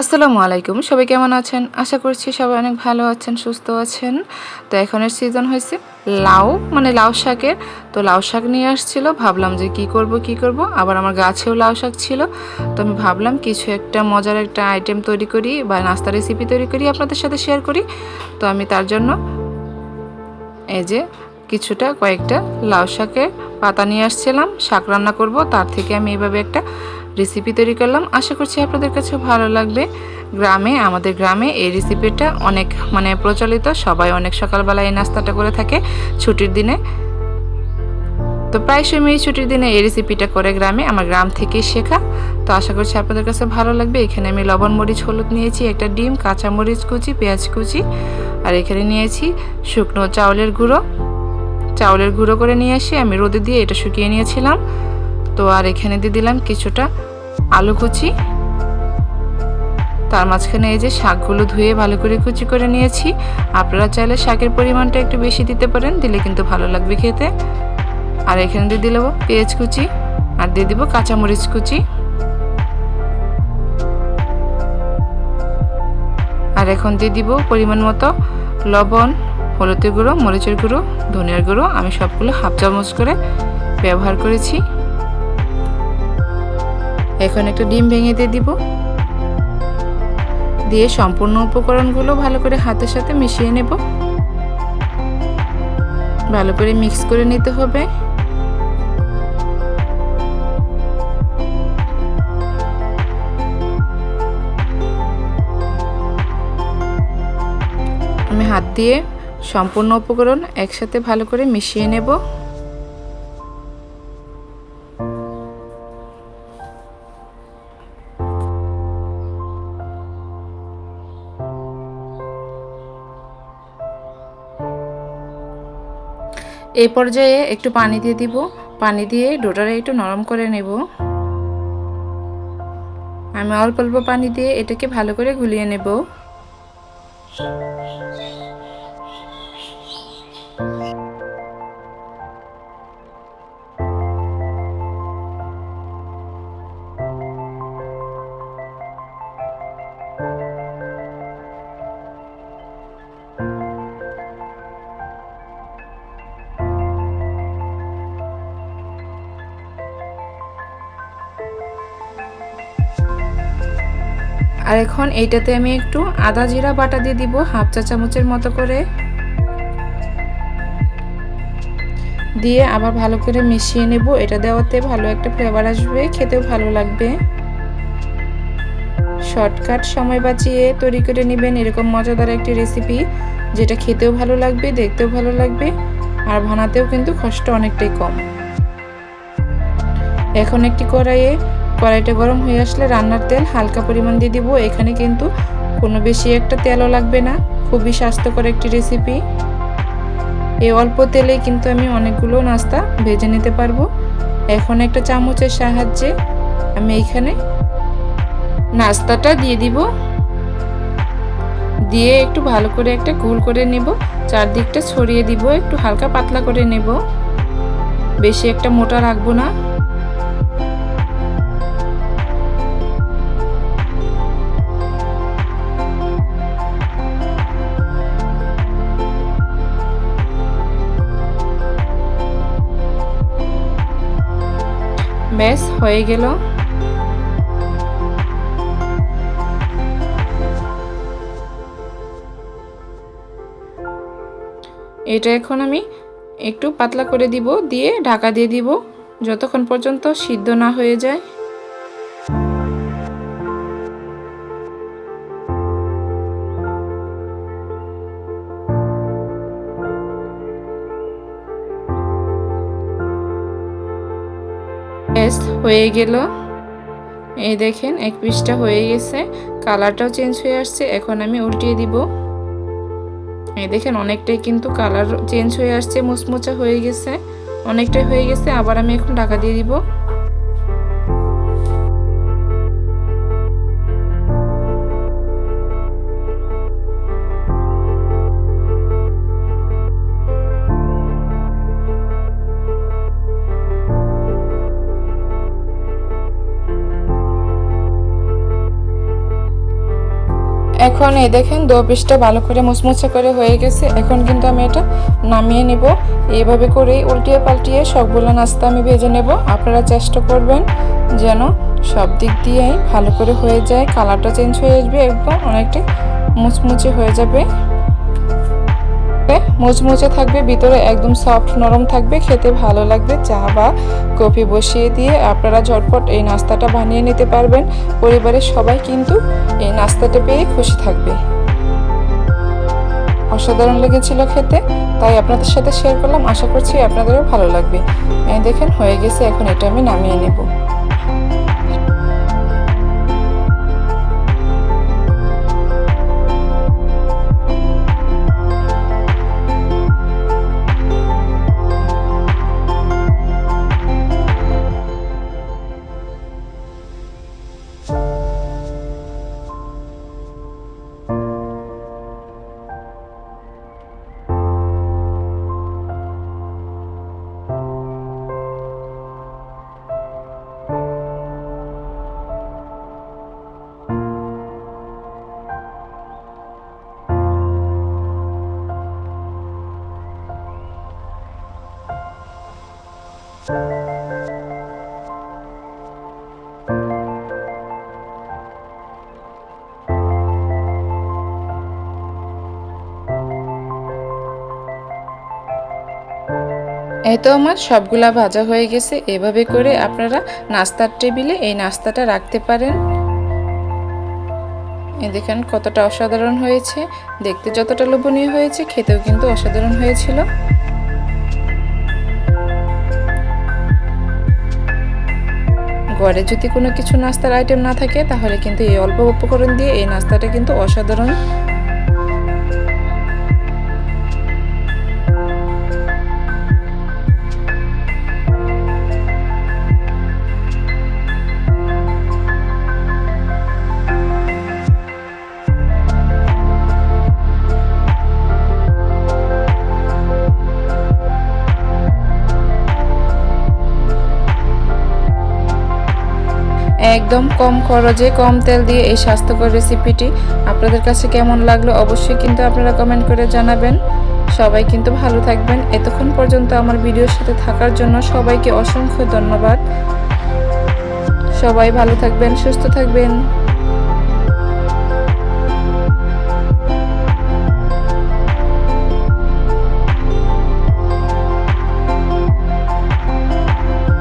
আসসালামু আলাইকুম। সবাই কেমন আছেন? আশা করছি সবাই অনেক ভালো আছেন, সুস্থ আছেন। তো এখনের সিজন হয়েছে লাউ মানে লাউ শাকের। তো লাউ শাক নিয়ে আসছিল, ভাবলাম যে কি করব কি করব? আবার আমার গাছেও লাউ শাক ছিল। তো আমি ভাবলাম কিছু একটা মজার একটা আইটেম তৈরি করি বা নাস্তা রেসিপি তৈরি করি আপনাদের সাথে শেয়ার করি। তো আমি তার জন্য এই যে কিছুটা কয়েকটা লাউ শাকের পাতা নিয়ে আসছিলাম। শাক রান্না করব, তার থেকে আমি এইভাবে একটা রেসিপি তৈরি করলাম। আশা করছি আপনাদের কাছে ভালো লাগবে। গ্রামে, আমাদের গ্রামে এই রেসিপিটা অনেক মানে প্রচলিত। সবাই অনেক সকালবেলা এই নাস্তাটা করে থাকে ছুটির দিনে। তো প্রায় সময় ছুটির দিনে এই রেসিপিটা করে গ্রামে, আমার গ্রাম থেকেই শেখা। তো আশা করছি আপনাদের কাছে ভালো লাগবে। এখানে আমি লবণ, মরিচ, হলুদ নিয়েছি, একটা ডিম, কাঁচা মরিচ কুচি, পেঁয়াজ কুচি। আর এখানে নিয়েছি শুকনো চাউলের গুঁড়ো। চাউলের গুঁড়ো করে নিয়ে আসি আমি রোদে দিয়ে এটা শুকিয়ে নিয়েছিলাম। তো আর এখানে দিয়ে দিলাম কিছুটা আলু কুচি। তার মাঝখানে এই যে শাকগুলো ধুয়ে ভালো করে কুচি করে নিয়েছি। আপনারা চাইলে শাকের পরিমাণটা একটু বেশি দিতে পারেন, দিলে কিন্তু ভালো লাগবে খেতে। আর এখানে দিয়ে দিল পেঁয়াজ কুচি আর দিয়ে দিব কাঁচামরিচ কুচি। আর এখন দিয়ে দিব পরিমাণ মতো লবণ, হলুদের গুঁড়ো, মরিচের গুঁড়ো, ধনিয়ার গুঁড়ো। আমি সবগুলো হাফ চামচ করে ব্যবহার করেছি। এখন একটা ডিম ভেঙে দিয়ে দিব। দিয়ে সম্পূর্ণ উপকরণগুলো ভালো করে হাতের সাথে মিশিয়ে নেব। ভালো করে মিক্স করে নিতে হবে। আমি হাত দিয়ে সম্পূর্ণ উপকরণ একসাথে ভালো করে মিশিয়ে নেব। এই পর্যায়ে একটু পানি দিয়ে দিব। পানি দিয়ে ডোটারে একটু নরম করে নেব। আমি অল্প অল্প পানি দিয়ে এটাকে ভালো করে গুলিয়ে নেব। আর এখন এইটাতে আমি একটু আদা জিরা বাটা দিয়ে দিব, হাফ চা চামচের মতো করে। দিয়ে আবার ভালো করে মিশিয়ে নেব। এটা দেওয়াতে ভালো একটা ফ্লেভার আসবে, খেতেও ভালো লাগবে। শর্টকাট সময় বাঁচিয়ে তৈরি করে নেবেন, এরকম মজাদার একটি রেসিপি যেটা খেতেও ভালো লাগবে, দেখতেও ভালো লাগবে, আর বানাতেও কিন্তু কষ্ট অনেকটাই কম। এখন একটি কড়াইয়ে কড়াইটা গরম হয়ে আসলে রান্নার তেল হালকা পরিমাণ দিয়ে দিব। এখানে কিন্তু কোনো বেশি একটা তেলও লাগবে না। খুবই স্বাস্থ্যকর একটি রেসিপি এই অল্প তেলে কিন্তু আমি অনেকগুলো নাস্তা ভেজে নিতে পারব। এখন একটা চামচের সাহায্যে আমি এইখানে নাস্তাটা দিয়ে দিব। দিয়ে একটু ভালো করে একটা গোল করে নেব। চারদিকটা ছড়িয়ে দিব, একটু হালকা পাতলা করে নেব। বেশি একটা মোটা রাখব না। ব্যাস হয়ে গেল। এটা এখন আমি একটু পাতলা করে দিব, দিয়ে ঢাকা দিয়ে দিব, যতক্ষণ পর্যন্ত সিদ্ধ না হয়ে যায়। হয়ে গেল। এই দেখেন, এক পিসটা হয়ে গেছে। কালারটাও চেঞ্জ হয়ে আসছে, এখন আমি উল্টিয়ে দিব। এই দেখেন, অনেকটাই কিন্তু কালার চেঞ্জ হয়ে আসছে, মুচমুচা হয়ে গেছে। অনেকটাই হয়ে গেছে, আবার আমি এখন ঢাকা দিয়ে দিব। এখন এই দেখেন, দো পিসটা ভালো করে মুচমুচে করে হয়ে গেছে। এখন কিন্তু আমি এটা নামিয়ে নেব। এইভাবে করেই উল্টিয়ে পাল্টিয়ে সবগুলো নাস্তা আমি ভেজে নেব। আপনারা চেষ্টা করবেন যেন সব দিক দিয়েই ভালো করে হয়ে যায়। কালারটা চেঞ্জ হয়ে আসবে একদম অনেকটা মুচমুচে হয়ে যাবে। মুচমুচে থাকবে, ভিতরে একদম সফট নরম থাকবে, খেতে ভালো লাগবে, চা বা কফি বসিয়ে দিয়ে আপনারা ঝটপট এই নাস্তাটা বানিয়ে নিতে পারবেন। পরিবারের সবাই কিন্তু এই নাস্তাটা পেয়ে খুশি থাকবে। অসাধারণ লেগেছিল খেতে, তাই আপনাদের সাথে শেয়ার করলাম, আশা করছি আপনাদেরও ভালো লাগবে। দেখেন হয়ে গেছে, এখন এটা আমি নামিয়ে নেব। এই তো আমার সবগুলা ভাজা হয়ে গেছে। এভাবে করে আপনারা নাস্তার টেবিলে এই নাস্তাটা রাখতে পারেন। এ দেখেন কতটা অসাধারণ হয়েছে। দেখতে যতটা লোভনীয় হয়েছে, খেতেও কিন্তু অসাধারণ হয়েছিল। ঘরে যদি কোনো কিছু নাস্তার আইটেম না থাকে, তাহলে কিন্তু এই অল্প উপকরণ দিয়ে এই নাস্তাটা কিন্তু অসাধারণ একদম কম খরচে কম তেল দিয়ে এই স্বাস্থ্যকর রেসিপিটি আপনাদের কাছে কেমন লাগল অবশ্যই কিন্তু আপনারা কমেন্ট করে জানাবেন। সবাই কিন্তু ভালো থাকবেন। এতক্ষণ পর্যন্ত আমার ভিডিওর সাথে থাকার জন্য সবাইকে অসংখ্য ধন্যবাদ। সবাই ভালো থাকবেন, সুস্থ থাকবেন।